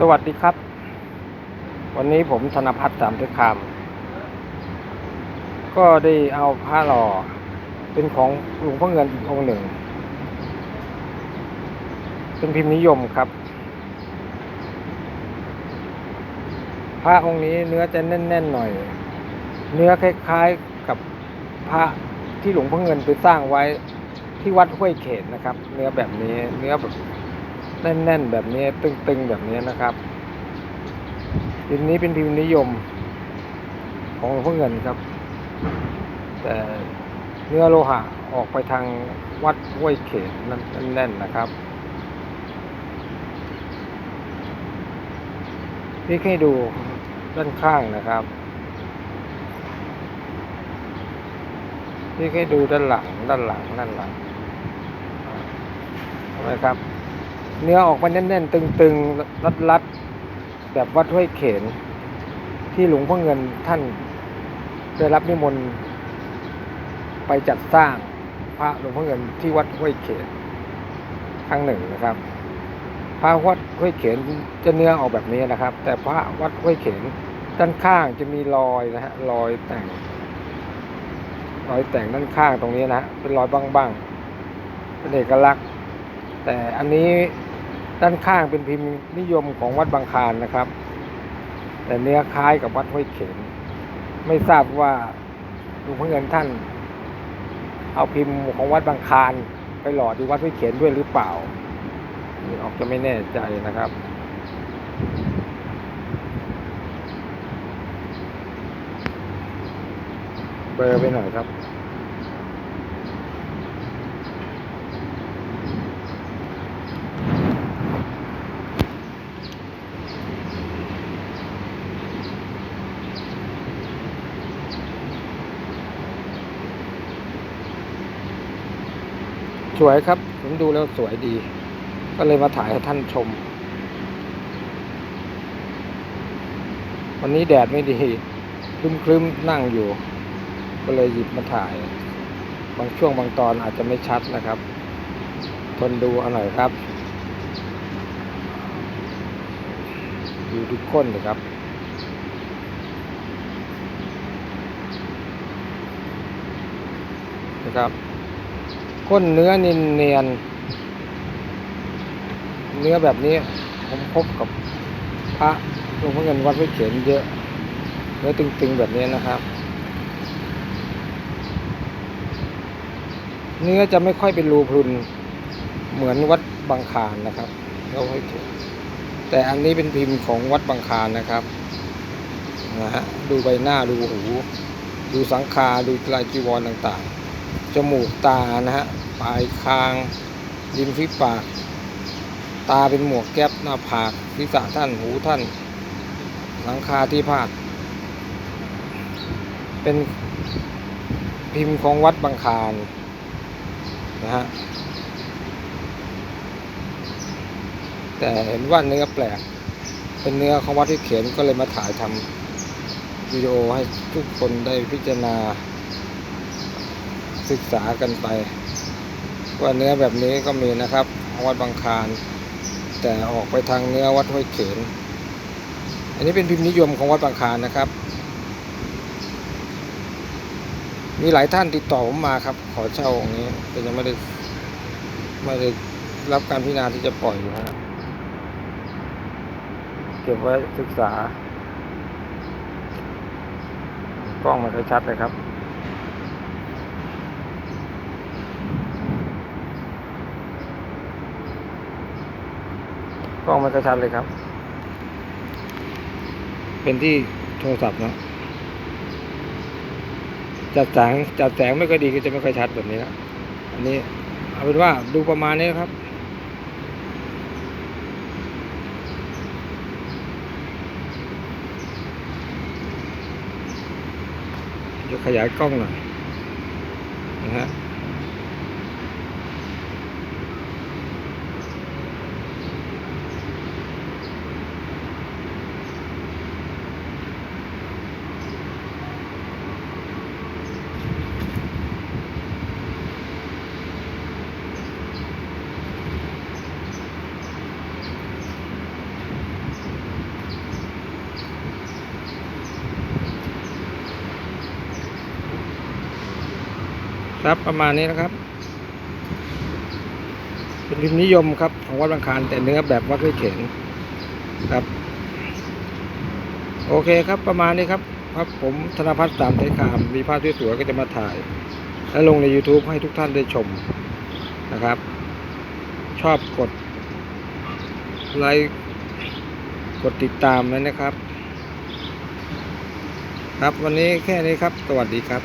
สวัสดีครับ วันนี้ผมธนพัฒน์สามเทคามก็ได้เอาผ้าหล่อ เป็นของหลวงพ่อเงินอีกองหนึ่ง เป็นพิมพ์นิยมครับ พระองค์นี้เนื้อจะแน่นๆหน่อย เนื้อคล้ายๆกับพระที่หลวงพ่อเงินไปสร้างไว้ที่วัดห้วยเขตนะครับ เนื้อแบบนี้เนื้อแบบ แน่นๆแบบนี้ตึงๆแบบนี้นะครับพิมพ์นี้เป็นพิมพ์นิยม ของหลวงพ่อเงินครับ แต่เนื้อโลหะออกไปทางวัดห้วยเขนั่นแน่นๆนะครับพี่ให้ดูด้านข้างนะครับพี่ให้ดูด้านหลังด้านหลังด้านหลังนไหมครับ เนื้อออกมาแน่นๆ ตึงๆ รัดๆ แบบวัดห้วยเขน ที่หลวงพ่อเงินท่านได้รับนิมนต์ไปจัดสร้างพระหลวงพ่อเงินที่วัดห้วยเขนครั้งหนึ่งนะครับ พระวัดห้วยเขนจะเนื้อออกแบบนี้นะครับ แต่พระวัดห้วยเขนด้านข้างจะมีรอยนะฮะรอยแต่ง รอยแต่งด้านข้างตรงนี้นะฮะเป็นรอยบ้างๆเป็นเอกลักษณ์ แต่อันนี้ ด้านข้างเป็นพิมพ์นิยมของวัดบางคานนะครับ แต่เนื้อคล้ายกับวัดห้วยเขนไม่ทราบว่าหลวงพ่อเงินท่าน เอาพิมพ์ของวัดบางคานไปหล่อที่วัดห้วยเขนด้วยหรือเปล่านี่ออกจะไม่แน่ใจนะครับเบอร์ไปหน่อยครับ สวยครับ ผมดูแล้วสวยดี ก็เลยมาถ่ายให้ท่านชม วันนี้แดดไม่ดีครึ้มนั่งอยู่ ก็เลยหยิบมาถ่าย บางช่วงบางตอนอาจจะไม่ชัดนะครับ ทนดูเอาหน่อยครับ ดูทุกคนเลยครับนะครับ ก้นเนื้อเนียนเนื้อแบบนี้ผมพบกับพระหลวงพ่อเงินวัดวิเขียนเยอะเนื้อตึงๆแบบนี้นะครับ เนื้อจะไม่ค่อยเป็นรูพรุนเหมือนวัดบางคานนะครับเราให้เแต่อันนี้เป็นพิมพ์ของวัดบางคานนะครับนะฮะดูใบหน้าดูหู ดูสังคาดูลายจีวรต่างๆ จมูกตานะฮะ ปลายคางริมฝีปาก ตาเป็นหมวกแก๊ปหน้าผากศีรษะท่านหูท่าน หลังคาที่พาด เป็นพิมพ์ของวัดบางคานนะฮะแต่เห็นว่าเนื้อแปลก เป็นเนื้อของวัดที่เขียนก็เลยมาถ่ายทำวิดีโอให้ทุกคนได้พิจารณาศึกษากันไป ว่าเนื้อแบบนี้ก็มีนะครับ วัดบางคานแต่ออกไปทางเนื้อวัดห้วยเขน อันนี้เป็นพิมพ์นิยมของวัดบางคานนะครับ มีหลายท่านติดต่อผมมาครับ ขอเช่าองค์นี้แต่ยังไม่ได้ไม่ได้รับการพิจารณาที่จะปล่อยอยู่ฮะเก็บไว้ศึกษา กล้องมันค่ชัดเลยครับ กล้องไม่กระชันเลยครับ เป็นที่โทรศัพท์นะจัดแสงจัดแสงไม่ค่อยดีก็จะไม่ค่อยชัดแบบนี้นะอันนี้เอาเป็นว่าดูประมาณนี้ครับ จะขยายกล้องหน่อย ครับประมาณนี้นะครับ เป็นพิมพ์นิยมครับ ของวัดบางคานแต่เนื้อแบบวัดห้วยเข็นครับ โอเคครับประมาณนี้ครับครับผมธนพัฒน์สามไทยคาม มีภาพสวยๆก็จะมาถ่าย และลงใน YouTube ให้ทุกท่านได้ชมนะครับ ชอบกดไลค์กดติดตามเลยนะครับ ครับวันนี้แค่นี้ครับ สวัสดีครับ